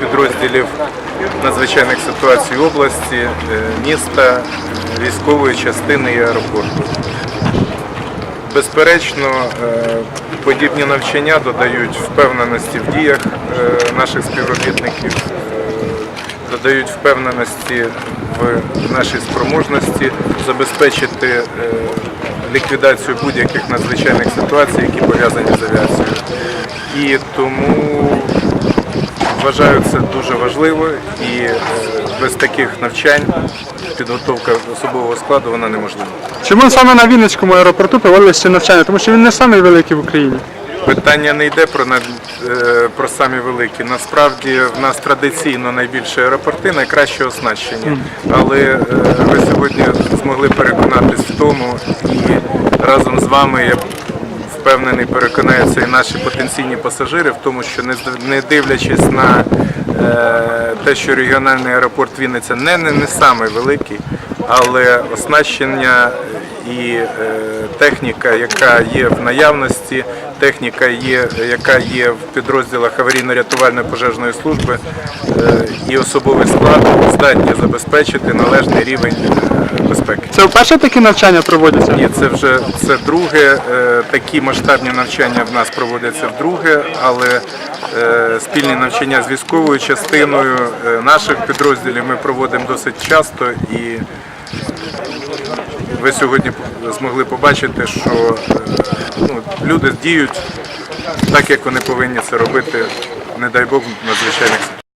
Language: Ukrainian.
підрозділів надзвичайних ситуацій області, е, міста, е, військової частини і аеропорту. Безперечно, е, подібні навчання додають впевненості в діях наших співробітників, додають впевненості в нашій спроможності забезпечити ліквідацію будь-яких надзвичайних ситуацій, які пов'язані з авіацією. І тому вважаю це дуже важливо і е, без таких навчань підготовка особового складу вона неможлива. Чому саме на Вінницькому аеропорту проводилися навчання? Тому що він не самий великий в Україні. Питання не йде про, е, про самі великі. Насправді в нас традиційно найбільші аеропорти, найкраще оснащені. Але е, ви сьогодні змогли переконатись в тому, і разом з вами я впевнений, переконаються і наші потенційні пасажири в тому, що не дивлячись на те, що регіональний аеропорт Вінниця не, не, не самий великий, але оснащення і е, техніка, яка є в наявності, техніка, є, яка є в підрозділах аварійно-рятувальної пожежної служби е, і особовий склад здатні забезпечити належний рівень е, безпеки. Це вперше такі навчання проводяться? Ні, це вже це друге. Е, Такі масштабні навчання в нас проводяться вдруге, але е, спільні навчання з військовою частиною е, наших підрозділів ми проводимо досить часто і ви сьогодні змогли побачити, що е, ну, люди діють так, як вони повинні це робити, не дай Бог, в надзвичайних ситуаціях.